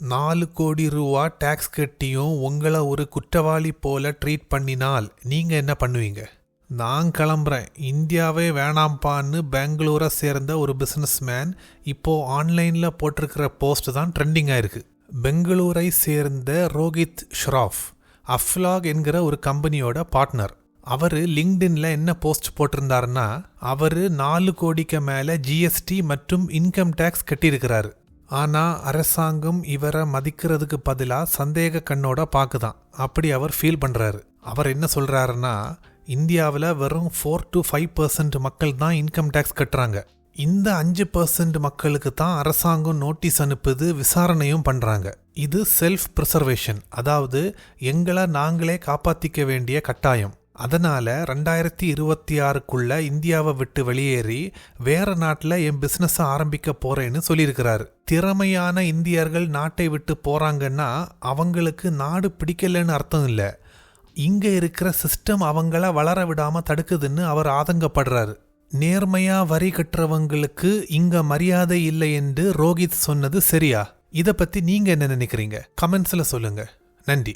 நாலு கோடி ரூபா டேக்ஸ் கட்டியும் உங்களை ஒரு குற்றவாளி போல ட்ரீட் பண்ணினால் நீங்க என்ன பண்ணுவீங்க? நான் கிளம்புறேன். இந்தியாவே வேணாம்ப்பான்னு பெங்களூரை சேர்ந்த ஒரு பிஸ்னஸ்மேன் இப்போ ஆன்லைனில் போட்டிருக்கிற போஸ்ட் தான் ட்ரெண்டிங்காக இருக்குது பெங்களூரை சேர்ந்த ரோஹித் ஷ்ராஃப் அஃப்லாக் என்கிற ஒரு கம்பெனியோட பார்ட்னர் அவர் லிங்க்டின்ல என்ன போஸ்ட் போட்டிருந்தாருன்னா அவர் நாலு கோடிக்கு மேலே ஜிஎஸ்டி மற்றும் இன்கம் டேக்ஸ் கட்டியிருக்கிறாரு. ஆனால் அரசாங்கம் இவரை மதிக்கிறதுக்கு பதிலாக சந்தேக கண்ணோட பார்க்குதான். அப்படி அவர் ஃபீல் பண்ணுறாரு அவர் என்ன சொல்கிறாருன்னா இந்தியாவில் வெறும் ஃபோர் டு ஃபைவ் பர்சன்ட் மக்கள் தான் இன்கம் டேக்ஸ் கட்டுறாங்க. இந்த அஞ்சு பர்சன்ட் மக்களுக்கு தான் அரசாங்கம் நோட்டீஸ் அனுப்புது விசாரணையும் பண்ணுறாங்க இது செல்ஃப் ப்ரிசர்வேஷன் அதாவது எங்களை நாங்களே காப்பாற்றிக்க வேண்டிய கட்டாயம். அதனால் ரெண்டாயிரத்தி இருபத்தி ஆறுக்குள்ள இந்தியாவை விட்டு வெளியேறி வேற நாட்டில் என் பிஸ்னஸை ஆரம்பிக்க போறேன்னு சொல்லியிருக்கிறாரு. திறமையான இந்தியர்கள் நாட்டை விட்டு போறாங்கன்னா அவங்களுக்கு நாடு பிடிக்கலன்னு அர்த்தம் இல்லை. இங்கே இருக்கிற சிஸ்டம் அவங்கள வளர விடாமல் தடுக்குதுன்னு அவர் ஆதங்கப்படுறாரு. நேர்மையாக வரி கட்டுறவங்களுக்கு இங்கே மரியாதை இல்லை என்று ரோஹித் சொன்னது சரியா? இதை பற்றி நீங்கள் என்ன நினைக்கிறீங்க? கமெண்ட்ஸில் சொல்லுங்கள் நன்றி.